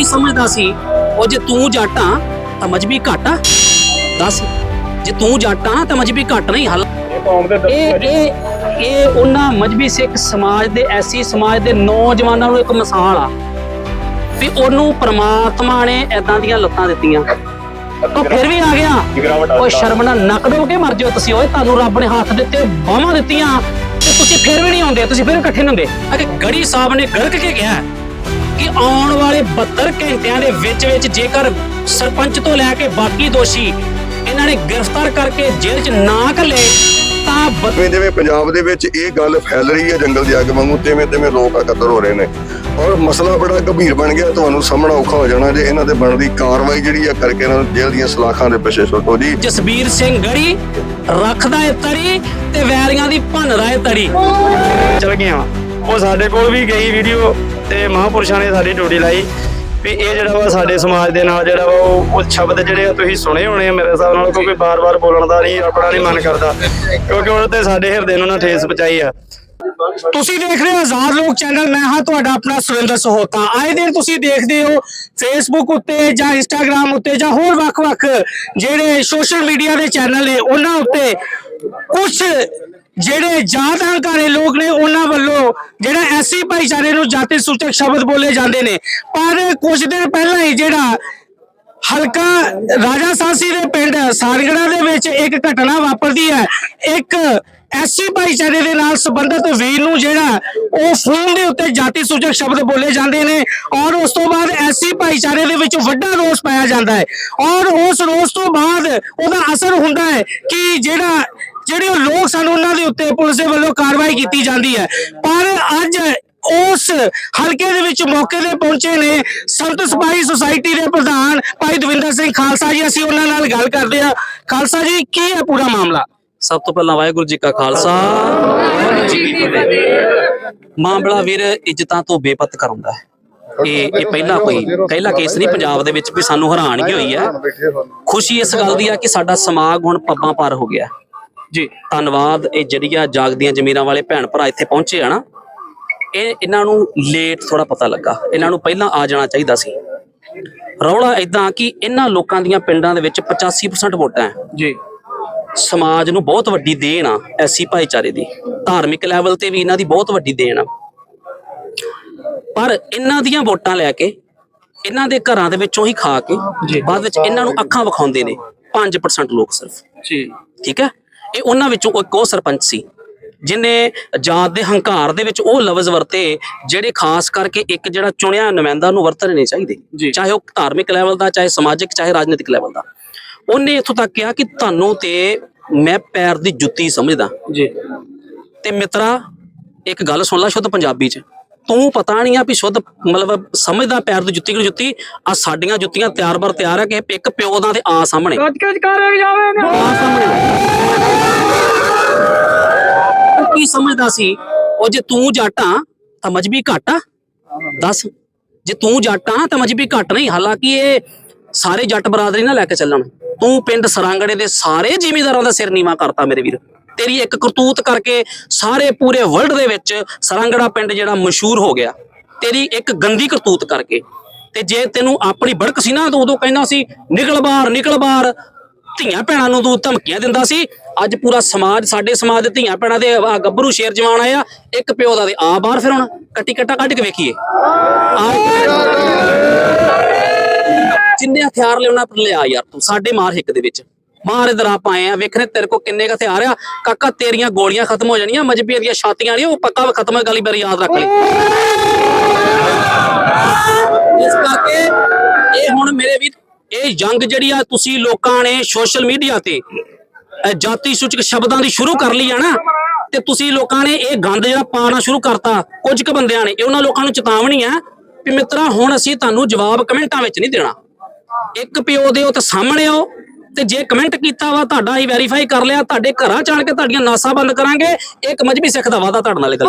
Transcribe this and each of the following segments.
ਕੀ ਸਮਝਦਾ ਸੀ ਉਹ ਜੇ ਤੂੰ ਜੱਟ ਤਾਂ ਮਜਬੀ ਘੱਟ ਦੱਸ ਜੇ ਤੂੰ ਜੱਟ ਤਾਂ ਮਜਬੀ ਘੱਟ ਨਹੀਂ ਹਲ ਇਹ ਇਹ ਇਹ ਉਹਨਾਂ ਮਜਬੀ ਸਿੱਖ ਸਮਾਜ ਦੇ ਐਸੀ ਸਮਾਜ ਦੇ ਨੌਜਵਾਨਾਂ ਨੂੰ ਇੱਕ ਮਿਸਾਲ ਆ ਵੀ ਉਹਨੂੰ ਪ੍ਰਮਾਤਮਾ ਨੇ ਐਦਾਂ ਦੀਆਂ ਲੱਤਾਂ ਦਿੱਤੀਆਂ। ਉਹ ਫਿਰ ਵੀ ਆ ਗਿਆ। ਉਹ ਸ਼ਰਮ ਨਾਲ ਨੱਕ ਡੋਬ ਕੇ ਮਰ ਜਾਓ। ਤੁਸੀਂ ਓਏ ਤੁਹਾਨੂੰ ਰੱਬ ਨੇ ਹੱਥ ਦਿੱਤੇ ਬਾਹਾਂ ਦਿੱਤੀਆਂ ਤੇ ਤੁਸੀਂ ਫਿਰ ਵੀ ਨਹੀਂ ਆਉਂਦੇ ਤੁਸੀਂ ਫਿਰ ਇਕੱਠੇ ਨਹੀਂ ਹੁੰਦੇ। ਅਗੇ ਗੜੀ ਸਾਹਿਬ ਨੇ ਗੜਕ ਕੇ ਕਿਹਾ ਆਉਣ ਵਾਲੇ 72 ਘੰਟਿਆਂ ਦੇ ਵਿੱਚ ਵਿੱਚ ਜੇਕਰ ਸਰਪੰਚ ਤੋਂ ਲੈ ਕੇ ਬਾਕੀ ਦੋਸ਼ੀ ਇਹਨਾਂ ਨੇ ਗ੍ਰਿਫਤਾਰ ਕਰਕੇ ਜੇਲ੍ਹ 'ਚ ਨਾ ਘੱਲੇ ਤਾਂ ਜਿਵੇਂ ਜਿਵੇਂ ਪੰਜਾਬ ਦੇ ਵਿੱਚ ਇਹ ਗੱਲ ਫੈਲ ਰਹੀ ਹੈ ਜੰਗਲ ਦੀ ਅੱਗ ਵਾਂਗੂ ਤਿਵੇਂ ਤਿਵੇਂ ਲੋਕ ਇਕੱਤਰ ਹੋ ਰਹੇ ਨੇ। ਔਰ ਮਸਲਾ ਬੜਾ ਗੰਭੀਰ ਬਣ ਗਿਆ ਤੁਹਾਨੂੰ ਸਾਹਮਣਾ ਔਖਾ ਹੋ ਜਾਣਾ ਜੇ ਇਹਨਾਂ ਤੇ ਬਣਦੀ ਕਾਰਵਾਈ ਜਿਹੜੀ ਆ ਕਰਕੇ ਇਹਨਾਂ ਨੂੰ ਜੇਲ੍ਹ ਦੀਆਂ ਸਲਾਖਾਂ ਦੇ ਪਿੱਛੇ ਸੁੱਟੋ ਜੀ। ਜਸਬੀਰ ਸਿੰਘ ਗੜੀ ਰੱਖਦਾ ਏ ਤੜੀ ਤੇ ਵੈਰੀਆਂ ਦੀ ਭੰਨਦਾ ਏ ਤੜੀ। ਚਲ ਗਈਆਂ ਉਹ ਸਾਡੇ ਕੋਲ ਵੀ ਗਈ ਵੀਡੀਓ ਤੇ ਮਹਾਪੁਰਸ਼ਾਂ ਨੇ ਸਾਡੀ ਡਿਊਟੀ ਲਾਈ ਵੀ ਇਹ ਜਿਹੜਾ ਵਾ ਸਾਡੇ ਸਮਾਜ ਦੇ ਨਾਲ ਜਿਹੜਾ ਵਾ ਉਹ ਉਹ ਸ਼ਬਦ ਜਿਹੜੇ ਆ ਤੁਸੀਂ ਸੁਣੇ ਹੋਣੇ ਆ ਮੇਰੇ ਹਿਸਾਬ ਨਾਲ, ਕਿਉਂਕਿ ਬਾਰ-ਬਾਰ ਬੋਲਣ ਦਾ ਨਹੀਂ, ਆਪਣਾ ਨਹੀਂ ਮਨ ਕਰਦਾ, ਕਿਉਂਕਿ ਉਹਦੇ ਤੇ ਸਾਡੇ ਹਿਰਦੇ ਨੂੰ ਨਾ ਠੇਸ ਪਹੁੰਚਾਈ ਆ। ਤੁਸੀਂ ਦੇਖ ਰਹੇ ਹੋ ਹਜ਼ਾਰ ਲੋਕ ਚੈਨਲ, ਮੈਂ ਹਾਂ ਤੁਹਾਡਾ ਆਪਣਾ ਸੁਰਿੰਦਰ ਸਹੋਤਾ। ਆਏ ਦਿਨ ਤੁਸੀਂ ਦੇਖਦੇ ਹੋ ਫੇਸਬੁੱਕ ਉੱਤੇ ਜਾਂ ਇੰਸਟਾਗ੍ਰam ਉੱਤੇ ਜਾਂ ਹੋਰ ਵੱਖ-ਵੱਖ ਜਿਹੜੇ ਸੋਸ਼ਲ ਮੀਡੀਆ ਦੇ ਚੈਨਲ ਨੇ, ਉਹਨਾਂ ਉੱਤੇ ਕੁਝ ਜਿਹੜੇ ਜਾਤ ਹੰਕਾਰੇ ਲੋਕ ਨੇ ਉਹਨਾਂ ਵੱਲੋਂ ਜਿਹੜਾ ਐਸੀ ਭਾਈਚਾਰੇ ਨੂੰ ਜਾਤੀ ਸੂਚਕ ਸ਼ਬਦ ਬੋਲੇ ਜਾਂਦੇ ਨੇ। ਪਰ ਕੁਝ ਦਿਨ ਪਹਿਲਾਂ ਹੀ ਜਿਹੜਾ ਹਲਕਾ ਰਾਜਾ ਸਾਂਸੀ ਦੇ ਪਿੰਡ ਸਾਰਗੜਾ ਦੇ ਵਿੱਚ ਇੱਕ ਘਟਨਾ ਵਾਪਰਦੀ ਹੈ। ਇੱਕ ਐਸੀ ਭਾਈਚਾਰੇ ਦੇ ਨਾਲ ਸੰਬੰਧਿਤ ਵੀਰ ਨੂੰ ਜਿਹੜਾ ਉਹ ਫੋਨ ਦੇ ਉੱਤੇ ਜਾਤੀ ਸੂਚਕ ਸ਼ਬਦ ਬੋਲੇ ਜਾਂਦੇ ਨੇ ਔਰ ਉਸ ਤੋਂ ਬਾਅਦ ਐਸੀ ਭਾਈਚਾਰੇ ਦੇ ਵਿੱਚ ਵੱਡਾ ਰੋਸ ਪਾਇਆ ਜਾਂਦਾ ਹੈ। ਔਰ ਉਸ ਰੋਸ ਤੋਂ ਬਾਅਦ ਉਹਦਾ ਅਸਰ ਹੁੰਦਾ ਹੈ ਕਿ ਜਿਹੜਾ ਜਿਹੜੇ ਉਹ ਲੋਕ ਸਨ, ਉਹਨਾਂ ਦੇ ਉੱਤੇ ਪੁਲਿਸ ਦੇ ਵੱਲੋਂ ਕਾਰਵਾਈ ਕੀਤੀ ਜਾਂਦੀ ਹੈ। ਪਰ ਅੱਜ ਉਸ ਹਲਕੇ ਦੇ ਵਿੱਚ ਮੌਕੇ ਤੇ ਪਹੁੰਚੇ ਨੇ ਸੰਤ ਸਿਪਾਹੀ ਸੁਸਾਇਟੀ ਦੇ ਪ੍ਰਧਾਨ ਭਾਈ ਦਵਿੰਦਰ ਸਿੰਘ ਖਾਲਸਾ ਜੀ। ਅਸੀਂ ਉਹਨਾਂ ਨਾਲ ਗੱਲ ਕਰਦੇ ਹਾਂ। ਖਾਲਸਾ ਜੀ, ਕੀ ਹੈ ਪੂਰਾ ਮਾਮਲਾ? ਸਭ ਤੋਂ ਪਹਿਲਾਂ ਵਾਹਿਗੁਰੂ ਜੀ ਕਾ ਖਾਲਸਾ। ਵਾਹਿਗੁਰੂ ਜੀ ਮਾਮਲਾ ਵੀਰ ਇੱਜ਼ਤਾਂ ਤੋਂ ਬੇਪਤ ਕਰਾਉਂਦਾ ਹੈ। ਇਹ ਇਹ ਪਹਿਲਾ ਕੋਈ ਪਹਿਲਾ ਕੇਸ ਨਹੀਂ ਪੰਜਾਬ ਦੇ ਵਿੱਚ ਵੀ ਸਾਨੂੰ ਹੈਰਾਨਗੀ ਹੋਈ ਹੈ। ਖੁਸ਼ੀ ਇਸ ਗੱਲ ਦੀ ਆ ਕਿ ਸਾਡਾ ਸਮਾਗ ਹੁਣ ਪੱਬਾਂ ਪਾਰ ਹੋ ਗਿਆ। ਜੀ। ਧੰਨਵਾਦ। ਇਹ ਜਿਹੜੀਆਂ ਜਾਗਦੀਆਂ ਜ਼ਮੀਰਾਂ ਵਾਲੇ ਭੈਣ ਭਰਾ ਇੱਥੇ ਪਹੁੰਚੇ ਆ ਨਾ ਇਹ ਇਹਨਾਂ ਨੂੰ ਲੇਟ ਥੋੜਾ ਪਤਾ ਲੱਗਾ। ਇਹਨਾਂ ਨੂੰ ਪਹਿਲਾਂ ਆ ਜਾਣਾ ਚਾਹੀਦਾ ਸੀ। ਰੌਲਾ ਇਦਾਂ ਕਿ ਇਹਨਾਂ ਲੋਕਾਂ ਦੀਆਂ ਪਿੰਡਾਂ ਦੇ ਵਿੱਚ 85% ਵੋਟਾਂ ਹੈ। ਜੀ। ਸਮਾਜ ਨੂੰ ਬਹੁਤ ਵੱਡੀ ਦੇਣ ਆ ਐਸੀ ਭਾਈਚਾਰੇ ਦੀ। ਧਾਰਮਿਕ ਲੈਵਲ ਤੇ ਵੀ ਇਹਨਾਂ ਦੀ ਬਹੁਤ ਵੱਡੀ ਦੇਣ ਆ। ਪਰ ਇਹਨਾਂ ਦੀਆਂ ਵੋਟਾਂ ਲੈ ਕੇ ਇਹਨਾਂ ਦੇ ਘਰਾਂ ਦੇ ਵਿੱਚੋਂ ਹੀ ਖਾ ਕੇ ਬਾਅਦ ਵਿੱਚ ਇਹਨਾਂ ਨੂੰ ਅੱਖਾਂ ਵਿਖਾਉਂਦੇ ਨੇ। 5% ਲੋਕ ਸਿਰਫ। ਜੀ। ਠੀਕ ਹੈ? ਇਹ ਉਹਨਾਂ ਵਿੱਚੋਂ ਇੱਕ ਉਹ ਸਰਪੰਚ ਸੀ ਜਿਨੇ ਜਾਤ ਦੇ ਹੰਕਾਰ ਦੇ ਵਿੱਚ ਉਹ ਲਫ਼ਜ਼ ਵਰਤੇ ਜਿਹੜੇ ਖਾਸ ਕਰਕੇ ਇੱਕ ਜਿਹੜਾ ਚੁਣਿਆ ਨੁਮਾਇੰਦਾ ਨੂੰ ਵਰਤਣੇ ਨਹੀਂ ਚਾਹੀਦੇ ਚਾਹੇ ਉਹ ਧਾਰਮਿਕ ਲੈਵਲ ਦਾ ਚਾਹੇ ਸਮਾਜਿਕ ਚਾਹੇ ਰਾਜਨੀਤਿਕ ਲੈਵਲ ਦਾ। ਉਹਨੇ ਇੱਥੋਂ ਤੱਕ ਕਿਹਾ ਕਿ ਤੁਹਾਨੂੰ ਤੇ ਮੈਂ ਪੈਰ ਦੀ ਜੁੱਤੀ ਸਮਝਦਾ। ਜੀ। ਤੇ ਮਿੱਤਰਾ ਇੱਕ ਗੱਲ ਸੁਣ ਲੈ ਸ਼ੁੱਧ ਪੰਜਾਬੀ ਚ। ਤੂੰ ਪਤਾ ਨਹੀਂ ਆ ਵੀ ਸ਼ੁੱਧ ਮਤਲਬ ਸਮਝਦਾ ਪੈਰ ਦੀ ਜੁੱਤੀ ਕਿ ਜੁੱਤੀ? ਆ ਸਾਡੀਆਂ ਜੁੱਤੀਆਂ ਤਿਆਰ ਬਰ ਤਿਆਰ ਆ ਕਿ ਇੱਕ ਪਿਓ ਦਾ ਤੇ ਆ ਸਾਹਮਣੇ। ਕੱਜ ਕੱਜ ਕਰ ਜਾਵੇ ਆ ਸਾਹਮਣੇ। ਕੀ ਸਮਝਦਾ ਸੀ? ਉਹ ਜੇ ਤੂੰ ਜੱਟ ਆ ਤਾਂ ਮਜਬੀ ਘੱਟ ਆ। ਦੱਸ। ਜੇ ਤੂੰ ਜੱਟ ਤਾਂ ਮਜਬੀ ਘੱਟ ਨਹੀਂ। ਹਾਲਾਂਕਿ ਇਹ ਸਾਰੇ ਜੱਟ ਬਰਾਦਰੀ ਨਾਲ ਲੈ ਕੇ ਚੱਲਣ। ਤੂੰ ਪਿੰਡ ਸਰਾਂਗੜੇ ਦੇ ਸਾਰੇ ਜ਼ਿਮੀਂਦਾਰਾਂ ਦਾ ਸਿਰ ਨੀਵਾ ਕਰਤਾ ਮੇਰੇ ਵੀਰ। ਤੇਰੀ ਇੱਕ ਕਰਤੂਤ ਕਰਕੇ ਸਾਰੇ ਪੂਰੇ ਵਰਲਡ ਦੇ ਵਿੱਚ ਸਰਾਂਗੜਾ ਪਿੰਡ ਜਿਹੜਾ ਮਸ਼ਹੂਰ ਹੋ ਗਿਆ। ਤੇਰੀ ਇੱਕ ਗੰਦੀ ਕਰਤੂਤ ਕਰਕੇ। ਤੇ ਜੇ ਤੈਨੂੰ ਆਪਣੀ ਬੜਕ ਸੀ ਨਾ, ਤੂੰ ਉਦੋਂ ਕਹਿੰਦਾ ਸੀ, ਨਿਕਲ ਬਾਹਰ ਨਿਕਲ ਬਾਹਰ। ਧੀਆਂ ਭੈਣਾਂ ਨੂੰ ਤੂੰ ਧਮਕੀਆਂ ਦਿੰਦਾ ਸੀ। ਅੱਜ ਪੂਰਾ ਸਮਾਜ, ਸਾਡੇ ਸਮਾਜ ਦੇ ਧੀਆਂ ਭੈਣਾਂ ਦੇ ਗੱਭਰੂ ਸ਼ੇਰ ਜਵਾਨ ਆਇਆ ਇੱਕ ਪਿਓ ਦਾ ਤੇ ਆ ਬਾਹਰ ਫਿਰ ਹੁਣ। ਕੱਟੀ ਕੱਟਾ ਕੱਢ ਕੇ ਵੇਖੀਏ। ਜਿੰਨੇ ਹਥਿਆਰ ਲਿਆਉਣਾ ਪਰ ਲਿਆ ਯਾਰ ਤੂੰ, ਸਾਡੇ ਮਾਰ ਹਿੱਕ ਦੇ ਵਿੱਚ। ਮਾਰ ਇਧਰ ਪਾਏ ਆ। ਵੇਖ ਰਹੇ ਤੇਰੇ ਕੋ ਕਿੰਨੇ ਕੁ ਹਥਿਆਰ ਆ। ਕਾਕਾ, ਤੇਰੀਆਂ ਗੋਲੀਆਂ ਖਤਮ ਹੋ ਜਾਣੀਆਂ ਮਜਬੀਆਂ ਦੀਆਂ ਛਾਤੀਆਂ ਨਹੀਂ ਉਹ ਪੱਕਾ ਖਤਮ ਹੈ ਗਾਲੀ ਬਾਰੀ ਯਾਦ ਰੱਖ ਲਈ। ਇਸ ਕਰਕੇ ਇਹ ਹੁਣ ਮੇਰੇ ਵੀ ਇਹ ਜੰਗ ਜਿਹੜੀ ਆ, ਤੁਸੀਂ ਲੋਕਾਂ ਨੇ ਸੋਸ਼ਲ ਮੀਡੀਆ ਤੇ ਜਾਤੀ ਸੂਚਕ ਸ਼ਬਦਾਂ ਦੀ ਸ਼ੁਰੂ ਕਰ ਲਈ ਆ ਨਾ, ਤੇ ਤੁਸੀਂ ਲੋਕਾਂ ਨੇ ਇਹ ਗੰਦ ਜਿਹੜਾ ਪਾਣਾ ਸ਼ੁਰੂ ਕਰਤਾ, ਕੁਝ ਕੁ ਬੰਦਿਆਂ ਨੇ, ਇਹ ਉਹਨਾਂ ਲੋਕਾਂ ਨੂੰ ਚੇਤਾਵਨੀ ਆ ਵੀ ਮਿੱਤਰਾ, ਹੁਣ ਅਸੀਂ ਤੁਹਾਨੂੰ ਜਵਾਬ ਕਮੈਂਟਾਂ ਵਿੱਚ ਨਹੀਂ ਦੇਣਾ। ਇੱਕ ਪਿਓ ਦੇ ਉਹ ਤੇ ਸਾਹਮਣੇ ਆਓ ਤੇ ਜੇ ਕਮੈਂਟ ਕੀਤਾ ਵਾ, ਤੁਹਾਡਾ ਹੀ ਵੈਰੀਫਾਈ ਕਰ ਲਿਆ, ਤੁਹਾਡੇ ਘਰਾਂ ਚ ਆਣ ਕੇ ਤੁਹਾਡੀਆਂ ਨਾਸਾਂ ਬੰਦ ਕਰਾਂਗੇ ਇੱਕ ਮਜਬੀ ਸਿੱਖ ਦਾ ਵਾਦਾ ਤੁਹਾਡੇ ਨਾਲ ਗੱਲ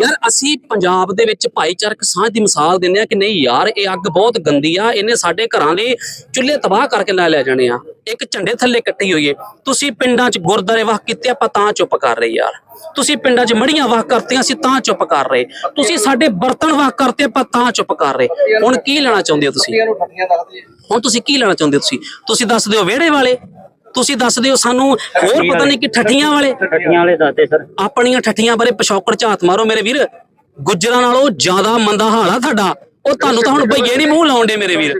ਯਾਰ ਅਸੀਂ ਪੰਜਾਬ ਦੇ ਵਿੱਚ ਭਾਈਚਾਰਕ ਸਾਂਝ ਦੀ ਮਿਸਾਲ ਦਿੰਦੇ ਆ ਕਿ ਨਹੀਂ ਯਾਰ ਇਹ ਅੱਗ ਬਹੁਤ ਗੰਦੀ ਆ ਇਹਨੇ ਸਾਡੇ ਘਰਾਂ ਦੇ ਚੁੱਲ੍ਹੇ ਤਬਾਹ ਕਰਕੇ ਨਾ ਲੈ ਜਾਣੇ ਆ। ਇੱਕ ਝੰਡੇ ਥੱਲੇ ਇਕੱਠੀ ਹੋਈਏ ਤੁਸੀਂ ਪਿੰਡਾਂ 'ਚ ਗੁਰਦਾਰੇ ਵਾਹ ਕੀਤੇ ਆਪਾਂ ਤਾਂ ਚੁੱਪ ਕਰ ਰਹੇ ਯਾਰ। ਤੁਸੀਂ ਪਿੰਡਾਂ 'ਚ ਮੜੀਆਂ ਵਾਹ ਕਰਤੀਆਂ ਅਸੀਂ ਤਾਂ ਚੁੱਪ ਕਰ ਰਹੇ। ਤੁਸੀਂ ਸਾਡੇ ਬਰਤਨ ਵਾਹ ਕਰਤੇ ਆਪਾਂ ਤਾਂ ਚੁੱਪ ਕਰ ਰਹੇ। ਹੁਣ ਕੀ ਲੈਣਾ ਚਾਹੁੰਦੇ ਹੋ ਤੁਸੀਂ? ਹੁਣ ਤੁਸੀਂ ਕੀ ਲੈਣਾ ਚਾਹੁੰਦੇ ਹੋ ਤੁਸੀਂ? ਤੁਸੀਂ ਦੱਸ ਦਿਓ ਵਿਹੜੇ ਵਾਲੇ। ਤੁਸੀਂ ਦੱਸ ਦਿਓ ਸਾਨੂੰ ਹੋਰ ਪਤਾ ਨਹੀਂ ਕਿ ਠੱਠੀਆਂ ਵਾਲੇ। ਠੱਠੀਆਂ ਵਾਲੇ ਦੱਸਦੇ ਸਰ। ਆਪਣੀਆਂ ਠੱਠੀਆਂ ਬਾਰੇ ਪਿਛੋਕੜ ਝਾਤ ਮਾਰੋ ਮੇਰੇ ਵੀਰ। ਗੁੱਜਰਾਂ ਨਾਲੋਂ ਜ਼ਿਆਦਾ ਮੰਦਾ ਹਾਲ ਆ ਤੁਹਾਡਾ। ਉਹ ਤੁਹਾਨੂੰ ਤਾਂ ਹੁਣ ਬਈਏ ਨਹੀਂ ਮੂੰਹ ਲਾਉਂਦੇ ਮੇਰੇ ਵੀਰ।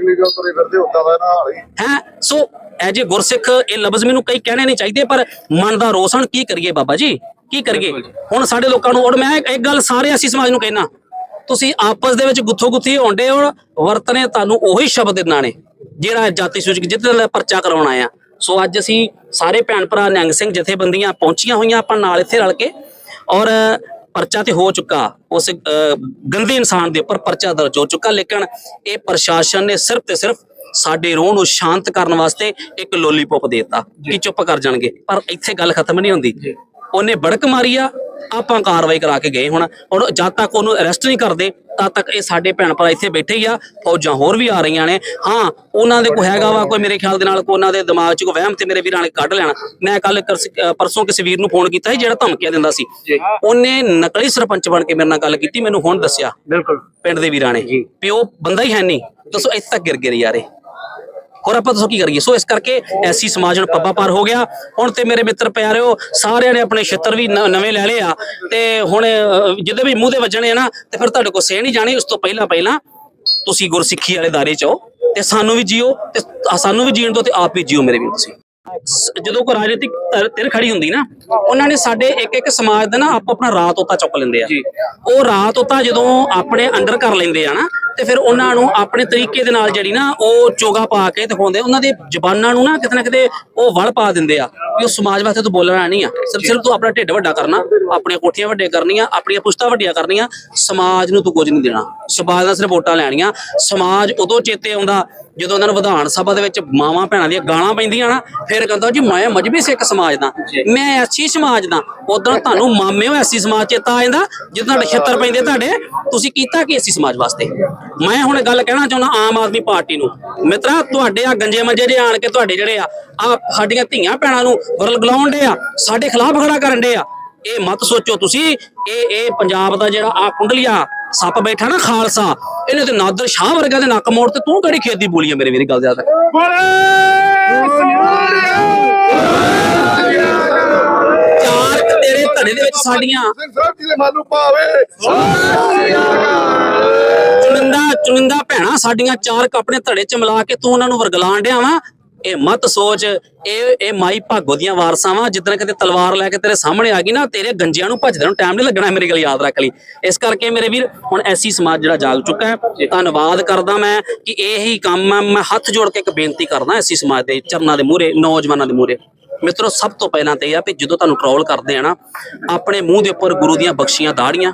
ਹੈ? ਸੋ ਐਜੇ ਗੁਰਸਿੱਖ ਇਹ ਲਫ਼ਜ਼ ਮੈਨੂੰ ਕਈ ਕਹਿਣੇ ਨਹੀਂ ਚਾਹੀਦੇ ਪਰ ਮਨ ਦਾ ਰੋਸਣ ਕੀ ਕਰੀਏ ਬਾਬਾ ਜੀ? ਕੀ ਕਰੀਏ? ਹੁਣ ਸਾਡੇ ਲੋਕਾਂ ਨੂੰ ਔਰ ਮੈਂ ਇੱਕ ਗੱਲ ਸਾਰੇ ਅਸੀਂ ਸਮਾਜ ਨੂੰ ਕਹਿਣਾ ਤੁਸੀਂ ਆਪਸ ਦੇ ਵਿੱਚ ਗੁੱਥੋ ਗੁੱਥੀ ਹੋਣਦੇ ਹੋ ਵਰਤਨੇ ਤੁਹਾਨੂੰ ਉਹੀ ਸ਼ਬਦ ਦਿੰਨਾ ਨੇ ਜਿਹੜਾ ਜਾਤੀ ਸੂਚਕ ਜਿੱਤੇ ਪਰਚਾ ਕਰਾਉਣਾ ਆ। ਸੋ ਅੱਜ ਅਸੀਂ ਸਾਰੇ ਭੈਣ ਭਰਾ ਨਿਹੰਗ ਸਿੰਘ ਜਥੇਬੰਦੀਆਂ ਪਹੁੰਚੀਆਂ ਹੋਈਆਂ ਆਪਾਂ ਨਾਲ ਇੱਥੇ ਰਲ ਕੇ ਔਰ ਪਰਚਾ ਤੇ ਹੋ ਚੁੱਕਾ ਉਸ ਗੰਦੇ ਇਨਸਾਨ ਦੇ ਉੱਪਰ ਪਰਚਾ ਦਰਜ ਹੋ ਚੁੱਕਾ ਲੇਕਿਨ ਇਹ ਪ੍ਰਸ਼ਾਸਨ ਨੇ ਸਿਰਫ ਤੇ ਸਿਰਫ ਸਾਡੇ ਰੋਹ ਨੂੰ ਸ਼ਾਂਤ ਕਰਨ ਵਾਸਤੇ ਇੱਕ ਲੋਲੀਪੌਪ ਦੇਤਾ। ਕਿ ਚੁੱਪ ਕਰ ਜਾਣਗੇ? ਪਰ ਇੱਥੇ ਗੱਲ ਖਤਮ ਨਹੀਂ ਹੁੰਦੀ। ਉਹਨੇ ਬੜਕ ਮਾਰੀ ਆ ਆਪਾਂ ਕਾਰਵਾਈ ਕਰਾ ਕੇ ਗਏ ਹੁਣ। ਔਰ ਜਦ ਤੱਕ ਉਹਨੂੰ ਅਰੈਸਟ ਨਹੀਂ ਕਰਦੇ ਤਦ ਤੱਕ ਇਹ ਸਾਡੇ ਭੈਣ ਭਰਾ ਇੱਥੇ ਬੈਠੇ ਹੀ ਆ ਫੌਜਾਂ ਹੋਰ ਵੀ ਆ ਰਹੀਆਂ ਨੇ। ਹਾਂ ਉਹਨਾਂ ਦੇ ਕੋਈ ਹੈਗਾ ਵਾ ਕੋਈ ਮੇਰੇ ਖਿਆਲ ਦੇ ਨਾਲ ਕੋਈ ਉਹਨਾਂ ਦੇ ਦਿਮਾਗ 'ਚ ਕੋਈ ਵਹਿਮ ਤੇ ਮੇਰੇ ਵੀਰਾਂ ਨੇ ਕੱਢ ਲੈਣਾ। ਮੈਂ ਕੱਲ ਪਰਸੋਂ ਕਿਸੇ ਵੀਰ ਨੂੰ ਫੋਨ ਕੀਤਾ ਸੀ ਜਿਹੜਾ ਧਮਕੀਆਂ ਦਿੰਦਾ ਸੀ। ਉਹਨੇ ਨਕਲੀ ਸਰਪੰਚ ਬਣ ਕੇ ਮੇਰੇ ਨਾਲ ਗੱਲ ਕੀਤੀ ਮੈਨੂੰ ਹੁਣ ਦੱਸਿਆ। ਬਿਲਕੁਲ। ਪਿੰਡ ਦੇ ਵੀਰਾਂ ਨੇ। ਉਹ ਬੰਦਾ ਹੀ ਹੈ ਨਹੀਂ। ਦੱਸੋ ਇੱਥੇ ਤੱਕ ਗਿਰ ਗਏ ਯਾਰੇ ਹੋਰ ਆਪਾਂ ਦੱਸੋ ਕੀ ਕਰੀਏ? ਸੋ ਇਸ ਕਰਕੇ ਐਸੀ ਸਮਾਜ ਨੂੰ ਪੱਬਾ ਪਾਰ ਹੋ ਗਿਆ। ਹੁਣ ਤੇ ਮੇਰੇ ਮਿੱਤਰ ਪਿਆਰਿਓ ਸਾਰਿਆਂ ਨੇ ਆਪਣੇ ਛਿੱਤਰ ਵੀ ਨਵੇਂ ਲੈ ਲਏ ਆ। ਤੇ ਹੁਣ ਜਿਹਦੇ ਵੀ ਮੂੰਹ ਦੇ ਵੱਜਣੇ ਆ ਨਾ ਤੇ ਫਿਰ ਤੁਹਾਡੇ ਕੋਲ ਸਹਿ ਨਹੀਂ ਜਾਣੀ ਉਸ ਤੋਂ ਪਹਿਲਾਂ ਪਹਿਲਾਂ ਤੁਸੀਂ ਗੁਰਸਿੱਖੀ ਵਾਲੇ ਦਾਇਰੇ ਚ ਆਓ। ਤੇ ਸਾਨੂੰ ਵੀ ਜੀਓ ਤੇ ਸਾਨੂੰ ਵੀ ਜੀਣ ਦਿਓ ਤੇ ਆਪ ਵੀ ਜੀਓ ਮੇਰੇ ਵੀ ਤੁਸੀਂ। ਜਦੋਂ ਕੋਈ ਰਾਜਨੀਤਿਕ ਧਿਰ ਖੜੀ ਹੁੰਦੀ ਨਾ ਉਹਨਾਂ ਨੇ ਸਾਡੇ ਇੱਕ ਇੱਕ ਸਮਾਜ ਦਾ ਨਾ ਆਪੋ ਆਪਣਾ ਰਾਤ ਉਤਾ ਚੁੱਕ ਲੈਂਦੇ ਆ। ਉਹ ਰਾਤ ਉਤਾ ਜਦੋਂ ਆਪਣੇ ਅੰਡਰ ਕਰ ਲੈਂਦੇ ਆ ਨਾ ਤੇ ਫਿਰ ਉਹਨਾਂ ਨੂੰ ਆਪਣੇ ਤਰੀਕੇ ਦੇ ਨਾਲ ਜਿਹੜੀ ਨਾ ਉਹ ਚੋਗਾ ਪਾ ਕੇ ਦਿਖਾਉਂਦੇ, ਉਹਨਾਂ ਦੇ ਜ਼ਬਾਨਾਂ ਨੂੰ ਨਾ ਕਿਤੇ ਨਾ ਕਿਤੇ ਉਹ ਵਲ ਪਾ ਦਿੰਦੇ ਆ ਵੀ ਉਹ ਸਮਾਜ ਵਾਸਤੇ ਤੂੰ ਬੋਲਣਾ ਨਹੀਂ ਆ। ਸਿਰਫ ਸਿਰਫ ਤੂੰ ਆਪਣਾ ਢਿੱਡ ਵੱਡਾ ਕਰਨਾ, ਆਪਣੀਆਂ ਕੋਠੀਆਂ ਵੱਡੀਆਂ ਕਰਨੀਆਂ, ਆਪਣੀਆਂ ਪੁਸ਼ਤਾਂ ਵੱਡੀਆਂ ਕਰਨੀਆਂ, ਸਮਾਜ ਨੂੰ ਤੂੰ ਕੁਝ ਨਹੀਂ ਦੇਣਾ। ਸਮਾਜ ਦਾ ਸਿਰਫ ਵੋਟਾਂ ਲੈਣੀਆਂ। ਸਮਾਜ ਉਦੋਂ ਚੇਤੇ ਆਉਂਦਾ ਜਦੋਂ ਉਹਨਾਂ ਨੂੰ ਵਿਧਾਨ ਸਭਾ ਦੇ ਵਿੱਚ ਮਾਵਾਂ ਭੈਣਾਂ ਦੀਆਂ ਗਾਲਾਂ ਪੈਂਦੀਆਂ ਨਾ, ਫਿਰ ਕਹਿੰਦਾ ਜੀ ਮੈਂ ਮਜਬੀ ਸਿੱਖ ਸਮਾਜ ਦਾ, ਮੈਂ ਐਸੀ ਸਮਾਜ ਦਾ। ਉਦੋਂ ਤੁਹਾਨੂੰ ਮਾਮੇ ਹੋ ਐਸੀ ਸਮਾਜ ਚੇਤਾ ਆ ਜਾਂਦਾ, ਜਦੋਂ ਤੁਹਾਡੇ ਖੇਤਰ ਪੈਂਦੇ ਤੁਹਾਡੇ, ਤੁਸੀਂ ਕੀਤਾ ਕੀ ਐਸੀ ਸਮਾਜ ਵਾਸਤੇ? ਮੈਂ ਹੁਣ ਗੱਲ ਕਹਿਣਾ ਚਾਹੁੰਦਾ ਆਮ ਆਦਮੀ ਪਾਰਟੀ ਨੂੰ। ਮਿੱਤਰਾ, ਤੁਹਾਡੇ ਆ ਗੰਜੇ ਮੰਜੇ ਜੇ ਆਣ ਕੇ ਤੁਹਾਡੇ ਜਿਹੜੇ ਆ ਆ ਸਾਡੀਆਂ ਧੀਆਂ ਭੈਣਾਂ ਨੂੰ ਵਰਲਗਲਾਉਣ ਦੇ ਆ, ਸਾਡੇ ਖਿਲਾਫ ਖੜਾ ਕਰਨ ਦੇ ਆ। ਇਹ ਮਤ ਸੋਚੋ ਤੁਸੀਂ, ਇਹ ਇਹ ਪੰਜਾਬ ਦਾ ਜਿਹੜਾ ਆ ਕੁੰਡਲੀਆ ਸੱਪ ਬੈਠਾ ਨਾ ਖਾਲਸਾ, ਇਹਨੇ ਤੇ ਨਾਦਰ ਸ਼ਾਹ ਵਰਗਾ ਦੇ ਨੱਕ ਮੋੜ ਤੇ ਤੂੰ ਕਿਹੜੀ ਖੇਤੀ ਬੋਲੀ ਆ ਮੇਰੇ ਮੇਰੀ ਗੱਲ ਯਾਦ ਚਾਰ ਤੇਰੇ ਧੜੇ ਦੇ ਵਿੱਚ ਸਾਡੀਆਂ ਚੁਣਿੰਦਾ ਚੁਣਿੰਦਾ ਭੈਣਾ, ਸਾਡੀਆਂ ਚਾਰ ਕੁ ਆਪਣੇ ਧੜੇ ਚ ਮਿਲਾ ਕੇ ਤੂੰ ਉਹਨਾਂ ਨੂੰ ਵਰਗਲਾਣ ਡਿਆ ਵਾ। ਇਹ ਮਤ ਸੋਚ, ਇਹ ਇਹ ਮਾਈ ਭਾਗੋ ਦੀਆਂ ਵਾਰਸਾਂ ਵਾ। ਜਿੱਦਣ ਕਿਤੇ ਤਲਵਾਰ ਲੈ ਕੇ ਤੇਰੇ ਸਾਹਮਣੇ ਆ ਗਈ ਨਾ, ਤੇਰੇ ਗੰਜਿਆਂ ਨੂੰ ਭੱਜਦੇ ਨੂੰ ਟਾਈਮ ਨਹੀਂ ਲੱਗਣਾ, ਮੇਰੀ ਗੱਲ ਯਾਦ ਰੱਖ ਲਈ। ਇਸ ਕਰਕੇ ਮੇਰੇ ਵੀਰ, ਹੁਣ ਐਸੀ ਸਮਾਜ ਜਿਹੜਾ ਜਾਗ ਚੁੱਕਾ ਹੈ। ਧੰਨਵਾਦ ਕਰਦਾ ਮੈਂ ਕਿ ਇਹੀ ਕੰਮ ਆ ਮੈਂ ਹੱਥ ਜੋੜ ਕੇ ਇੱਕ ਬੇਨਤੀ ਕਰਦਾ ਐਸੀ ਸਮਾਜ ਦੇ ਚਰਨਾਂ ਦੇ ਮੂਹਰੇ, ਨੌਜਵਾਨਾਂ ਦੇ ਮੂਹਰੇ। ਮਿੱਤਰੋ, ਸਭ ਤੋਂ ਪਹਿਲਾਂ ਤੇ ਇਹ ਆ ਵੀ ਜਦੋਂ ਤੁਹਾਨੂੰ ਟਰੋਲ ਕਰਦੇ ਆ ਨਾ, ਆਪਣੇ ਮੂੰਹ ਦੇ ਉੱਪਰ ਗੁਰੂ ਦੀਆਂ ਬਖਸ਼ੀਆਂ ਦਾੜੀਆਂ,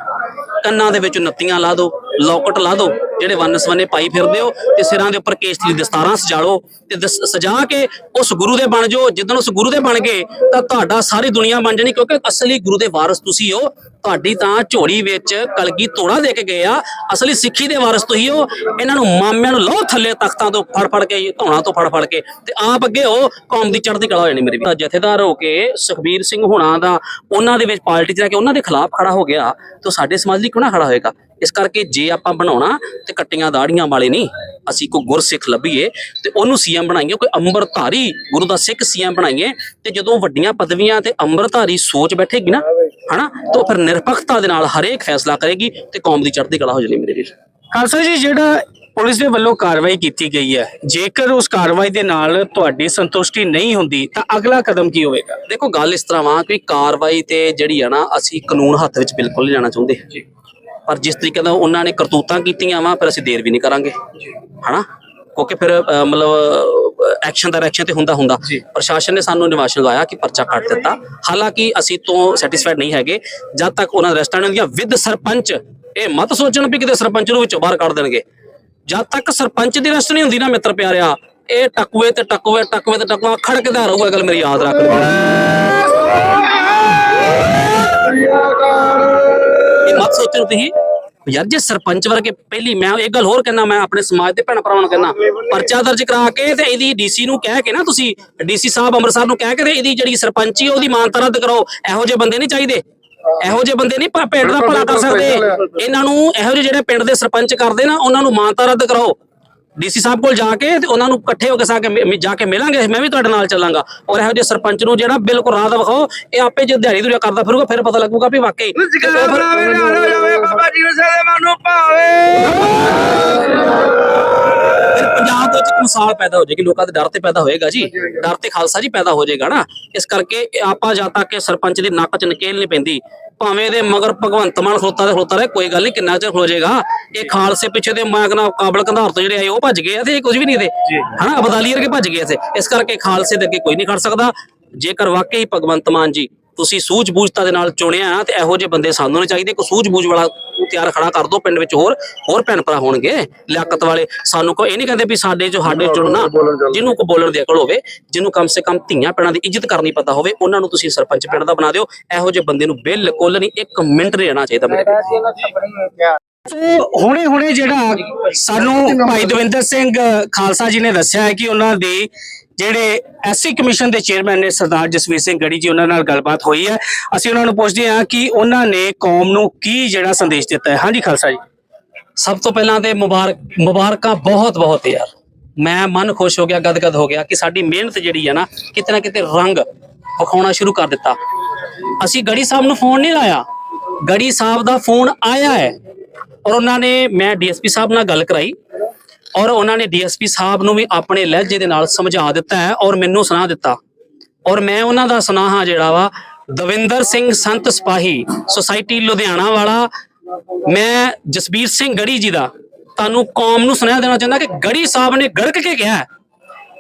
ਕੰਨਾਂ ਦੇ ਵਿੱਚ ਨੱਤੀਆਂ ਲਾ ਦਿਓ। ਲੋਕਟ ਲਾ ਦਿਓ, ਜਿਹੜੇ ਵੰਨ ਸਵੰਨੇ ਪਾਈ ਫਿਰਦੇ ਹੋ, ਤੇ ਸਿਰਾਂ ਦੇ ਉੱਪਰ ਕੇਸਰੀ ਦਸਤਾਰਾਂ ਸਜਾ ਲਓ ਤੇ ਦਸ- ਸਜਾ ਕੇ ਉਸ ਗੁਰੂ ਦੇ ਬਣ ਜਾਓ। ਜਿੱਦਣ ਉਸ ਗੁਰੂ ਦੇ ਬਣ ਗਏ, ਤਾਂ ਤੁਹਾਡਾ ਸਾਰੀ ਦੁਨੀਆ ਬਣ ਜਾਣੀ, ਕਿਉਂਕਿ ਅਸਲੀ ਗੁਰੂ ਦੇ ਵਾਰਿਸ ਤੁਸੀਂ ਹੋ। ਤੁਹਾਡੀ ਤਾਂ ਝੋਲੀ ਵਿੱਚ ਕਲਗੀ ਤੋੜਾ ਦੇ ਕੇ ਗਏ ਆ। ਅਸਲੀ ਸਿੱਖੀ ਦੇ ਵਾਰਿਸ ਤੁਸੀਂ ਹੋ। ਇਹਨਾਂ ਨੂੰ ਮਾਮਿਆਂ ਨੂੰ ਲਓ ਥੱਲੇ ਤਖਤਾਂ ਤੋਂ ਫੜ ਫੜ ਕੇ, ਧੌਣਾ ਤੋਂ ਫੜ ਫੜ ਕੇ, ਤੇ ਆਪ ਅੱਗੇ ਹੋ। ਕੌਮ ਦੀ ਚੜ੍ਹਦੀ ਕਲਾ ਹੋ ਜਾਣੀ ਮੇਰੇ ਵੀ ਜਥੇਦਾਰ ਹੋ ਕੇ ਸੁਖਬੀਰ ਸਿੰਘ ਹੋਣਾ ਦਾ, ਉਹਨਾਂ ਦੇ ਵਿੱਚ ਪਾਰਟੀ 'ਚ ਰਹਿ ਕੇ ਉਹਨਾਂ ਦੇ ਖਿਲਾਫ ਖੜਾ ਹੋ ਗਿਆ। ਤਾਂ ਸਾਡੇ ਸਮਾਜ ਲਈ ਕਿਉਂ ਨਾ ਖੜਾ ਹੋਏਗਾ? ਇਸ ਕਰਕੇ ਜੇ ਆਪਾਂ ਬਣਾਉਣਾ ਤੇ ਕੱਟੀਆਂ ਦਾੜੀਆਂ ਵਾਲੇ ਨਹੀਂ ਅਸੀਂ ਕੋਈ ਗੁਰਸਿੱਖ ਲੱਭੀਏ ਤੇ ਉਹਨੂੰ ਸੀਐਮ ਬਣਾਈਏ ਕੋਈ ਅੰਮ੍ਰਿਤਧਾਰੀ ਗੁਰੂ ਦਾ ਸਿੱਖ ਸੀਐਮ ਬਣਾਈਏ ਤੇ ਜਦੋਂ ਵੱਡੀਆਂ ਪਦਵੀਆਂ ਤੇ ਅੰਮ੍ਰਿਤਧਾਰੀ ਸੋਚ ਬੈਠੇਗੀ ਨਾ ਹਨਾ ਤਾਂ ਫਿਰ ਨਿਰਪੱਖਤਾ ਦੇ ਨਾਲ ਹਰੇਕ ਫੈਸਲਾ ਕਰੇਗੀ ਤੇ ਕੌਮ ਦੀ ਚੜ੍ਹਦੀ ਕਲਾ ਹੋ ਜਾਣੀ ਮੇਰੇ ਵੀਰ ਖਾਲਸਾ ਜੀ ਜਿਹੜਾ ਪੁਲਿਸ ਦੇ ਵੱਲੋਂ ਕਾਰਵਾਈ ਕੀਤੀ ਗਈ ਹੈ ਜੇਕਰ ਉਸ ਕਾਰਵਾਈ ਦੇ ਨਾਲ ਤੁਹਾਡੀ ਸੰਤੁਸ਼ਟੀ ਨਹੀਂ ਹੁੰਦੀ ਤਾਂ ਅਗਲਾ ਕਦਮ ਕੀ ਹੋਵੇਗਾ? ਦੇਖੋ ਗੱਲ ਇਸ ਤਰ੍ਹਾਂ ਵਾ ਕਿ ਕਾਰਵਾਈ ਤੇ ਜਿਹੜੀ ਆ ਨਾ ਅਸੀਂ ਕਾਨੂੰਨ ਹੱਥ ਵਿੱਚ ਬਿਲਕੁਲ ਨਹੀਂ ਲੈਣਾ ਚਾਹੁੰਦੇ। ਪਰ ਜਿਸ ਤਰੀਕੇ ਨਾਲ ਉਹਨਾਂ ਨੇ ਕਰਤੂਤਾਂ ਕੀਤੀਆਂ ਵਾ ਫਿਰ ਅਸੀਂ ਦੇਰ ਵੀ ਨਹੀਂ ਕਰਾਂਗੇ। ਹਨਾ? ਕਿਉਂਕਿ ਫਿਰ ਮਤਲਬ ਐਕਸ਼ਨ ਦਾ ਐਕਸ਼ਨ ਤੇ ਹੁੰਦਾ ਹੁੰਦਾ। ਪ੍ਰਸ਼ਾਸਨ ਨੇ ਸਾਨੂੰ ਨਿਵਾਸ਼ਨ ਲਗਾਇਆ ਕਿ ਪਰਚਾ ਕੱਟ ਦਿੱਤਾ। ਹਾਲਾਂਕਿ ਅਸੀਂ ਤੋਂ ਸੈਟੀਸਫਾਈਡ ਨਹੀਂ ਹੈਗੇ। ਜਦ ਤੱਕ ਉਹਨਾਂ ਰੈਸਟੋਰੈਂਟ ਦੀਆਂ ਵਿਦ ਸਰਪੰਚ ਇਹ ਮਤ ਸੋਚਣ ਵੀ ਕਿਤੇ ਸਰਪੰਚ ਨੂੰ ਵਿੱਚੋਂ ਬਾਹਰ ਕੱਢ ਦੇਣਗੇ। ਜਦ ਤੱਕ ਸਰਪੰਚ ਦੀ ਰੈਸਟ ਨਹੀਂ ਹੁੰਦੀ ਨਾ ਮਿੱਤਰ ਪਿਆਰਿਆ ਇਹ ਟਕਵੇ ਤੇ ਟਕਵੇ ਟਕਵੇ ਤੇ ਟਕਵਾ ਖੜਕਦਾ ਰਹੂਗਾ ਇਹ ਗੱਲ ਮੇਰੀ ਯਾਦ ਰੱਖ ਲਓ ਇਹ ਮਤ ਬਾਤ ਸੋਚੋ ਤੁਸੀਂ। ਯਾਰ ਜੇ ਸਰਪੰਚ ਵਰਗੇ ਪਹਿਲੀ ਮੈਂ ਇਹ ਗੱਲ ਹੋਰ ਕਹਿਣਾ ਮੈਂ ਆਪਣੇ ਸਮਾਜ ਦੇ ਭੈਣ ਭਰਾਵਾਂ ਨੂੰ ਕਹਿਣਾ ਪਰਚਾ ਦਰਜ ਕਰਾ ਕੇ ਤੇ ਇਹਦੀ ਡੀਸੀ ਨੂੰ ਕਹਿ ਕੇ ਨਾ ਤੁਸੀਂ ਡੀਸੀ ਸਾਹਿਬ ਅੰਮ੍ਰਿਤਸਰ ਨੂੰ ਕਹਿ ਕੇ ਤੇ ਇਹਦੀ ਜਿਹੜੀ ਸਰਪੰਚੀ ਉਹਦੀ ਮਾਨਤਾ ਰੱਦ ਕਰੋ। ਇਹੋ ਜਿਹੇ ਬੰਦੇ ਨਹੀਂ ਚਾਹੀਦੇ। ਇਹੋ ਜਿਹੇ ਬੰਦੇ ਨਹੀਂ ਪਿੰਡ ਦਾ ਭਲਾ ਕਰ ਸਕਦੇ। ਇਹਨਾਂ ਨੂੰ ਇਹੋ ਜਿਹੇ ਜਿਹੜੇ ਪਿੰਡ ਦੇ ਸਰਪੰਚ ਕਰਦੇ ਨਾ ਉਹਨਾਂ ਨੂੰ ਮਾਨਤਾ ਰੱਦ ਕਰਾਓ ਡੀਸੀ ਸਾਹਿਬ ਕੋਲ ਜਾ ਕੇ ਤੇ ਉਹਨਾਂ ਨੂੰ ਇਕੱਠੇ ਹੋ ਕੇ ਸਾ ਕੇ ਜਾ ਕੇ ਮਿਲਾਂਗੇ ਮੈਂ ਵੀ ਤੁਹਾਡੇ ਨਾਲ ਚੱਲਾਂਗਾ। ਔਰ ਇਹੋ ਜਿਹੇ ਸਰਪੰਚ ਨੂੰ ਜਿਹੜਾ ਬਿਲਕੁਲ ਰਾਹ ਦਾ ਵਿਖਾਓ ਇਹ ਆਪੇ ਜੇ ਦਿਹਾੜੀ ਦੁਰਿਆ ਕਰਦਾ ਫਿਰੂਗਾ ਫਿਰ ਪਤਾ ਲੱਗੂਗਾ ਵੀ ਵਾਕਈ ਬਾਬਾ ਜੀ ਦੇ ਮਨੂੰ ਭਾਵੇ। ਫਿਰ ਪੰਜਾਬ ਦੇ ਵਿੱਚ ਮਿਸਾਲ ਪੈਦਾ ਹੋ ਜਾਏਗੀ ਲੋਕਾਂ ਦੇ ਡਰ ਤੇ ਪੈਦਾ ਹੋਏਗਾ ਜੀ। ਡਰ ਤੇ ਖਾਲਸਾ ਜੀ ਪੈਦਾ ਹੋ ਜਾਏਗਾ ਨਾ। ਇਸ ਕਰਕੇ ਆਪਾਂ ਜਦ ਤੱਕ ਇਹ ਸਰਪੰਚ ਦੀ ਨੱਕ ਚ ਨਕੇਲ ਨਹੀਂ ਪੈਂਦੀ। ਭਾਵੇਂ ਇਹਦੇ ਮਗਰ ਭਗਵੰਤ ਮਾਨ ਖਲੋਤਾ ਤੇ ਖਲੋਤਾ ਰਹੇ ਕੋਈ ਗੱਲ ਨਹੀਂ ਕਿੰਨਾ ਚਿਰ ਖਲੋ ਜਾਏਗਾ। ਇਹ ਖਾਲਸੇ ਪਿੱਛੇ ਦੇ ਮਾਗਨਾ ਕਾਬਲ ਕੰਧਾਰ ਤੋਂ ਜਿਹੜੇ ਆਏ ਉਹ ਭੱਜ ਗਏ ਆ ਤੇ ਇਹ ਕੁਝ ਵੀ ਨਹੀਂ ਦੇ ਹਨਾ ਅਬਦਾਲੀ ਵਰਗੇ ਭੱਜ ਗਏ ਇੱਥੇ। ਇਸ ਕਰਕੇ ਖਾਲਸੇ ਦੇ ਅੱਗੇ ਕੋਈ ਨਹੀਂ ਖੜ ਸਕਦਾ। ਜੇਕਰ ਵਾਕਈ ਭਗਵੰਤ ਮਾਨ ਜੀ ਤੁਸੀਂ ਸੂਝ-ਬੂਝਤਾ ਦੇ ਨਾਲ ਚੁਣਿਆ ਤੇ ਇਹੋ ਜਿਹੇ ਬੰਦੇ ਸਾਨੂੰ ਨਹੀਂ ਚਾਹੀਦੇ। ਕੋਈ ਸੂਝ-ਬੂਝ ਵਾਲਾ ਤਿਆਰ ਖੜਾ ਕਰ ਦਿਓ ਪਿੰਡ ਵਿੱਚ ਹੋਰ ਹੋਰ ਭੈਣ ਭਰਾ ਹੋਣਗੇ ਲਿਆਕਤ ਵਾਲੇ। ਸਾਨੂੰ ਕੋਈ ਇਹ ਨਹੀਂ ਕਹਿੰਦੇ ਵੀ ਸਾਡੇ ਜੋ ਸਾਡੇ ਚੁਣਨਾ ਜਿਹਨੂੰ ਕੋ ਬੋਲਣ ਦੀ ਅਕਲ ਹੋਵੇ ਜਿਹਨੂੰ ਕਮ ਸੇ ਕਮ ਧੀਆਂ ਪੈਣਾ ਦੀ ਇੱਜ਼ਤ ਕਰਨੀ ਪਤਾ ਹੋਵੇ ਉਹਨਾਂ ਨੂੰ ਤੁਸੀਂ ਸਰਪੰਚ ਪਿੰਡ ਦਾ ਬਣਾ ਦਿਓ। ਇਹੋ ਜਿਹੇ ਬੰਦੇ ਨੂੰ ਬਿਲਕੁਲ ਨਹੀਂ ਇੱਕ ਮਿੰਟ ਰਹਿਣਾ ਚਾਹੀਦਾ ਮੇਰੇ ਕੋਲ। ਹੁਣੇ ਹੁਣੇ ਜਿਹੜਾ ਸਾਨੂੰ ਭਾਈ ਦਵਿੰਦਰ ਸਿੰਘ ਖਾਲਸਾ ਜੀ ਨੇ ਦੱਸਿਆ ਹੈ ਕਿ ਉਹਨਾਂ ਦੇ ਜਿਹੜੇ ਐਸਸੀ ਕਮਿਸ਼ਨ ਦੇ ਚੇਅਰਮੈਨ ਨੇ ਸਰਦਾਰ ਜਸਵੀਰ ਸਿੰਘ ਗੜੀ ਜੀ, ਉਹਨਾਂ ਨਾਲ ਗੱਲਬਾਤ ਹੋਈ ਹੈ। ਅਸੀਂ ਉਹਨਾਂ ਨੂੰ ਪੁੱਛਦੇ ਹਾਂ ਕਿ ਉਹਨਾਂ ਨੇ ਕੌਮ ਨੂੰ ਕੀ ਜਿਹੜਾ ਸੰਦੇਸ਼ ਦਿੱਤਾ ਹੈ। ਹਾਂਜੀ, ਖਾਲਸਾ ਜੀ। ਸਭ ਤੋਂ ਪਹਿਲਾਂ ਤੇ ਮੁਬਾਰਕ, ਮੁਬਾਰਕਾਂ ਬਹੁਤ ਬਹੁਤ ਯਾਰ। ਮੈਂ ਮਨ ਖੁਸ਼ ਹੋ ਗਿਆ, ਗਦਗਦ ਹੋ ਗਿਆ ਕਿ ਸਾਡੀ ਮਿਹਨਤ ਜਿਹੜੀ ਹੈ ਨਾ, ਕਿਤੇ ਨਾ ਕਿਤੇ ਰੰਗ ਵਿਖਾਉਣਾ ਸ਼ੁਰੂ ਕਰ ਦਿੱਤਾ। ਅਸੀਂ ਗੜੀ ਸਾਹਿਬ ਨੂੰ ਫੋਨ ਨਹੀਂ ਲਾਇਆ। ਗੜੀ ਸਾਹਿਬ ਦਾ ਫੋਨ ਆਇਆ ਹੈ। ਔਰ ਉਹਨਾਂ ਨੇ, ਮੈਂ ਡੀਐਸਪੀ ਸਾਹਿਬ ਨਾਲ ਗੱਲ ਕਰਾਈ। ਔਰ ਉਹਨਾਂ ਨੇ ਡੀਐਸਪੀ ਸਾਹਿਬ ਨੂੰ ਵੀ ਆਪਣੇ ਲਹਿਜੇ ਦੇ ਨਾਲ ਸਮਝਾ ਦਿੱਤਾ ਹੈ ਔਰ ਮੈਨੂੰ ਸੁਣਾ ਦਿੱਤਾ। ਔਰ ਮੈਂ ਉਹਨਾਂ ਦਾ ਸੁਨਾਹਾ ਜਿਹੜਾ ਵਾ, ਦਵਿੰਦਰ ਸਿੰਘ ਸੰਤ ਸਿਪਾਹੀ ਸੁਸਾਇਟੀ ਲੁਧਿਆਣਾ ਵਾਲਾ। ਮੈਂ ਜਸਬੀਰ ਸਿੰਘ ਗੜੀ ਜੀ ਦਾ, ਤੁਹਾਨੂੰ ਕੌਮ ਨੂੰ ਸੁਣਾ ਦੇਣਾ ਚਾਹੁੰਦਾ ਕਿ ਗੜੀ ਸਾਹਿਬ ਨੇ ਗੜਕ ਕੇ ਕਿਹਾ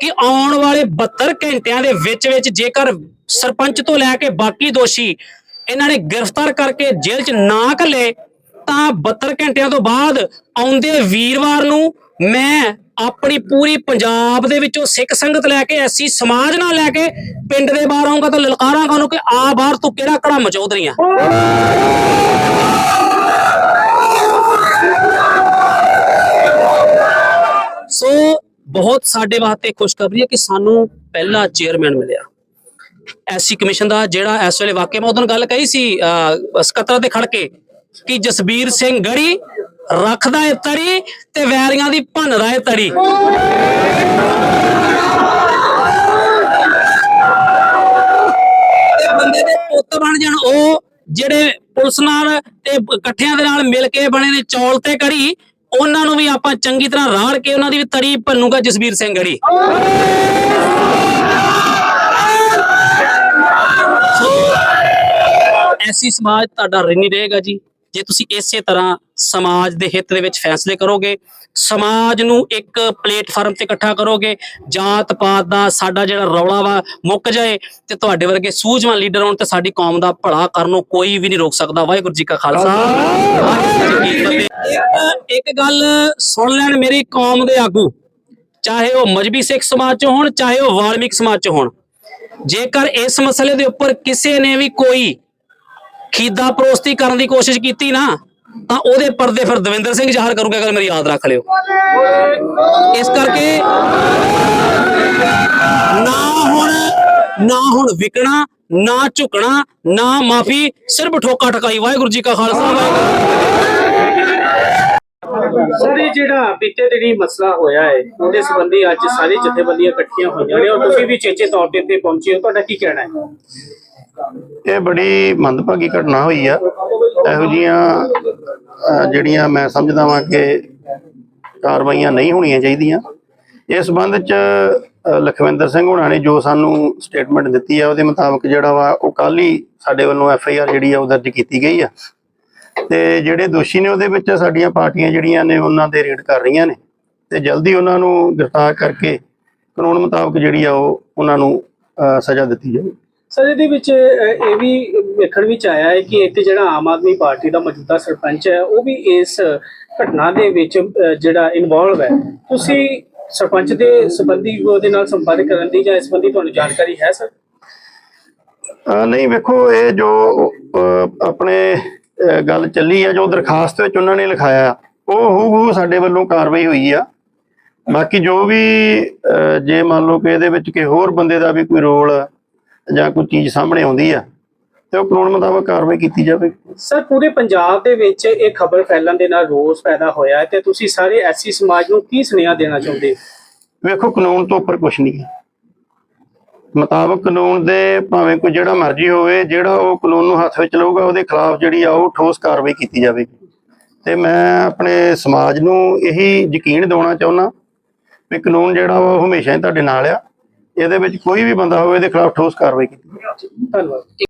ਕਿ ਆਉਣ ਵਾਲੇ 72 ਘੰਟਿਆਂ ਦੇ ਵਿੱਚ ਵਿੱਚ ਜੇਕਰ ਸਰਪੰਚ ਤੋਂ ਲੈ ਕੇ ਬਾਕੀ ਦੋਸ਼ੀ ਇਹਨਾਂ ਨੇ ਗ੍ਰਿਫਤਾਰ ਕਰਕੇ ਜੇਲ੍ਹ 'ਚ ਨਾ ਘੱਲੇ, ਤਾਂ 72 ਘੰਟਿਆਂ ਤੋਂ ਬਾਅਦ ਆਉਂਦੇ ਵੀਰਵਾਰ ਨੂੰ ਮੈਂ ਆਪਣੀ ਪੂਰੀ ਪੰਜਾਬ ਦੇ ਵਿੱਚੋਂ ਸਿੱਖ ਸੰਗਤ ਲੈ ਕੇ ਐਸੀ ਸਮਾਜ ਨਾਲ ਲੈ ਕੇ ਪਿੰਡ ਦੇ ਬਾਹਰ ਆਉਂਗਾ ਤਾਂ ਲਲਕਾਰਾਂਗਾ ਉਹਨੂੰ ਕਿ ਆ ਬਾਹਰ ਤੂੰ ਕਿਹੜਾ ਘੜਾ ਮਚੌਧਰੀਆਂ ਸੋ ਬਹੁਤ ਸਾਡੇ ਵਾਸਤੇ ਖੁਸ਼ਖਬਰੀ ਹੈ ਕਿ ਸਾਨੂੰ ਪਹਿਲਾ ਚੇਅਰਮੈਨ ਮਿਲਿਆ। ਐਸਸੀ ਕਮਿਸ਼ਨ ਦਾ ਜਿਹੜਾ ਇਸ ਵੇਲੇ ਵਾਕਿਆ ਮੈਂ ਉਦੋਂ ਗੱਲ ਕਹੀ ਸੀ ਅਹ, ਸਕੱਤਰ ਤੇ ਖੜ ਕੇ ਕਿ ਜਸਬੀਰ ਸਿੰਘ ਗੜੀ ਰੱਖਦਾ ਏ ਤਰੀ ਤੇ ਵੈਰੀਆਂ ਦੀ ਭੰਨਦਾ ਏ ਤੜੀ ਤੇ ਬੰਦੇ ਦੇ ਪੁੱਤ ਬਣ ਜਾਣ, ਉਹ ਜਿਹੜੇ ਪੁਲਿਸ ਨਾਲ ਤੇ ਇਕੱਠਿਆਂ ਦੇ ਨਾਲ ਮਿਲ ਕੇ ਬਣੇ ਨੇ, ਚੌਲ ਤੇ ਕੜੀ ਉਹਨਾਂ ਨੂੰ ਵੀ ਆਪਾਂ ਚੰਗੀ ਤਰ੍ਹਾਂ ਰਾੜ ਕੇ ਉਹਨਾਂ ਦੀ ਵੀ ਤਰੀ ਭੰਨੂਗਾ ਜਸਬੀਰ ਸਿੰਘ ਗੜੀ ਐਸੀ ਸਮਾਜ ਤੁਹਾਡਾ ਰਿਣੀ ਰਹੇਗਾ ਜੀ। ਜੇ ਤੁਸੀਂ ਇਸੇ ਤਰ੍ਹਾਂ ਸਮਾਜ ਦੇ ਹਿੱਤ ਦੇ ਵਿੱਚ ਫੈਸਲੇ ਕਰੋਗੇ, ਸਮਾਜ ਨੂੰ ਇੱਕ ਪਲੇਟਫਾਰਮ ਤੇ ਇਕੱਠਾ ਕਰੋਗੇ, ਜਾਤ ਪਾਤ ਦਾ ਸਾਡਾ ਜਿਹੜਾ ਰੌਲਾ ਵਾ ਮੁੱਕ ਜਾਏ ਤੇ ਤੁਹਾਡੇ ਵਰਗੇ ਸੂਝਵਾਨ ਲੀਡਰ ਹੋਣ ਤੇ ਸਾਡੀ ਕੌਮ ਦਾ ਭਲਾ ਕਰਨੋਂ ਕੋਈ ਵੀ ਨਹੀਂ ਰੋਕ ਸਕਦਾ। ਵਾਹਿਗੁਰੂ ਜੀ ਕਾ ਖਾਲਸਾ। ਇੱਕ- ਇੱਕ ਗੱਲ ਸੁਣ ਲੈਣ ਮੇਰੀ ਕੌਮ ਦੇ ਆਗੂ। ਚਾਹੇ ਉਹ ਮਜਬੀ ਸਿੱਖ ਸਮਾਜ ਚ ਹੋਣ, ਚਾਹੇ ਉਹ ਵਾਲਮੀਕ ਸਮਾਜ ਚ ਹੋਣ। ਜੇਕਰ ਇਸ ਮਸਲੇ ਦੇ ਉੱਪਰ ਕਿਸੇ ਨੇ ਵੀ ਕੋਈ ਖੀਦਾ ਪ੍ਰੋਸਤੀ ਕਰਨ ਦੀ ਕੋਸ਼ਿਸ਼ ਕੀਤੀ ਨਾ, ਤਾਂ ਉਹਦੇ ਪਰਦੇ ਫਿਰ ਦਵਿੰਦਰ ਸਿੰਘ ਜ਼ਾਹਰ ਕਰੂਗਾ ਅਗਰ ਮੇਰੀ ਯਾਦ ਰੱਖ ਲਿਓ। ਇਸ ਕਰਕੇ ਨਾ ਹੁਣ ਨਾ ਹੁਣ ਵਿਕਣਾ, ਨਾ ਝੁਕਣਾ, ਨਾ ਮਾਫੀ, ਸਿਰਫ ਠੋਕਾ ਠਕਾਈ। ਵਾਹਿਗੁਰੂ ਜੀ ਕਾ ਖਾਲਸਾ, ਵਾਹਿਗੁਰੂ ਜਿਹੜਾ ਬੀਤੇ ਦਿਨੀ ਮਸਲਾ ਹੋਇਆ ਹੈ, ਉਹਦੇ ਸੰਬੰਧੀ ਅੱਜ ਸਾਰੀ ਜਥੇਬੰਦੀਆਂ ਇਕੱਠੀਆਂ ਹੋਈਆਂ ਨੇ, ਔਰ ਤੁਸੀਂ ਵੀ ਚੇਚੇ ਤੌਰ ਤੇ ਇੱਥੇ ਪਹੁੰਚੇ ਹੋ, ਤੁਹਾਡਾ ਕੀ ਕਹਿਣਾ ਹੈ? ਇਹ ਬੜੀ ਮੰਦਭਾਗੀ ਘਟਨਾ ਹੋਈ ਆ। ਇਹੋ ਜੀਆਂ ਜਿਹੜੀਆਂ ਮੈਂ ਸਮਝਦਾ ਵਾਂ ਕਿ ਕਾਰਵਾਈਆਂ ਨਹੀਂ ਹੋਣੀਆਂ ਚਾਹੀਦੀਆਂ। ਇਸ ਸੰਬੰਧ ਚ ਲਖਵਿੰਦਰ ਸਿੰਘ ਹੋਣਾ ਨੇ ਜੋ ਸਾਨੂੰ ਸਟੇਟਮੈਂਟ ਦਿੱਤੀ ਆ, ਉਹਦੇ ਮੁਤਾਬਕ ਜਿਹੜਾ ਵਾ, ਉਹ ਕੱਲ ਹੀ ਸਾਡੇ ਵੱਲੋਂ ਐਫ ਆਈ ਆਰ ਜਿਹੜੀ ਆ, ਉਹ ਦਰਜ ਕੀਤੀ ਗਈ ਆ। ਤੇ ਜਿਹੜੇ ਦੋਸ਼ੀ ਨੇ ਉਹਦੇ ਵਿੱਚ ਸਾਡੀਆਂ ਪਾਰਟੀਆਂ ਜਿਹੜੀਆਂ ਨੇ, ਉਹਨਾਂ ਦੇ ਰੇਡ ਕਰ ਰਹੀਆਂ ਨੇ। ਤੇ ਜਲਦੀ ਉਹਨਾਂ ਨੂੰ ਗ੍ਰਿਫਤਾਰ ਕਰਕੇ ਕਾਨੂੰਨ ਮੁਤਾਬਕ ਜਿਹੜੀ ਆ, ਉਹ ਉਹਨਾਂ ਨੂੰ ਸਜ਼ਾ ਦਿੱਤੀ ਜਾਵੇ ਸਰ, ਇਹਦੇ ਵਿੱਚ ਇਹ ਵੀ ਵੇਖਣ ਵਿੱਚ ਆਇਆ ਹੈ ਕਿ ਇੱਕ ਜਿਹੜਾ ਆਮ ਆਦਮੀ ਪਾਰਟੀ ਦਾ ਮੌਜੂਦਾ ਸਰਪੰਚ ਹੈ, ਉਹ ਵੀ ਇਸ ਘਟਨਾ ਦੇ ਵਿੱਚ ਜਿਹੜਾ ਇਨਵੋਲਵ ਹੈ। ਤੁਸੀਂ ਸਰਪੰਚ ਦੇ ਸੰਬੰਧੀ ਉਹਦੇ ਨਾਲ ਸੰਪਰਕ ਕਰਨ ਦੀ ਜਾਂ ਇਸ ਸੰਬੰਧੀ ਤੁਹਾਨੂੰ ਜਾਣਕਾਰੀ ਹੈ, ਸਰ? ਨਹੀਂ, ਵੇਖੋ, ਇਹ ਜੋ ਆਪਣੇ ਗੱਲ ਚੱਲੀ ਹੈ, ਜੋ ਦਰਖਾਸਤ ਵਿੱਚ ਉਹਨਾਂ ਨੇ ਲਿਖਾਇਆ, ਉਹ ਹੂ ਸਾਡੇ ਵੱਲੋਂ ਕਾਰਵਾਈ ਹੋਈ ਆ। ਬਾਕੀ ਜੋ ਵੀ ਜੇ ਮੰਨ ਲਓ ਕਿ ਇਹਦੇ ਵਿੱਚ ਕਿ ਹੋਰ ਬੰਦੇ ਦਾ ਵੀ ਕੋਈ ਰੋਲ ਜਾਂ ਕੋਈ ਚੀਜ਼ ਸਾਹਮਣੇ ਆਉਂਦੀ ਆ ਤੇ ਉਹ ਕਾਨੂੰਨ ਮੁਤਾਬਕ ਕਾਰਵਾਈ ਕੀਤੀ ਜਾਵੇਗੀ ਸਰ ਪੂਰੇ ਪੰਜਾਬ ਦੇ ਵਿੱਚ ਇਹ ਖਬਰ ਫੈਲਣ ਦੇ ਨਾਲ ਰੋਸ ਪੈਦਾ ਹੋਇਆ ਹੈ ਤੇ ਤੁਸੀਂ ਸਾਰੇ ਐਸੀ ਸਮਾਜ ਨੂੰ ਕੀ ਸੁਨੇਹਾ ਦੇਣਾ ਚਾਹੁੰਦੇ ਵੇਖੋ ਕਾਨੂੰਨ ਤੋਂ ਉੱਪਰ ਕੁਝ ਨਹੀਂ। ਹੈ ਮੁਤਾਬਕ ਕਾਨੂੰਨ ਦੇ ਭਾਵੇਂ ਕੋਈ ਜਿਹੜਾ ਮਰਜ਼ੀ ਹੋਵੇ ਜਿਹੜਾ ਉਹ ਕਾਨੂੰਨ ਨੂੰ ਹੱਥ ਵਿੱਚ ਲਊਗਾ ਉਹਦੇ ਖਿਲਾਫ ਜਿਹੜੀ ਆ ਉਹ ਠੋਸ ਕਾਰਵਾਈ ਕੀਤੀ ਜਾਵੇਗੀ। ਤੇ ਮੈਂ ਆਪਣੇ ਸਮਾਜ ਨੂੰ ਇਹੀ ਯਕੀਨ ਦਿਵਾਉਣਾ ਚਾਹੁੰਦਾ ਵੀ ਕਾਨੂੰਨ ਜਿਹੜਾ ਉਹ ਹਮੇਸ਼ਾ ਹੀ ਤੁਹਾਡੇ ਨਾਲ ਆ। ਇਹਦੇ ਵਿੱਚ ਕੋਈ ਵੀ ਬੰਦਾ ਹੋਵੇ ਇਹਦੇ ਖਿਲਾਫ ਠੋਸ ਕਾਰਵਾਈ ਕੀਤੀ ਧੰਨਵਾਦ।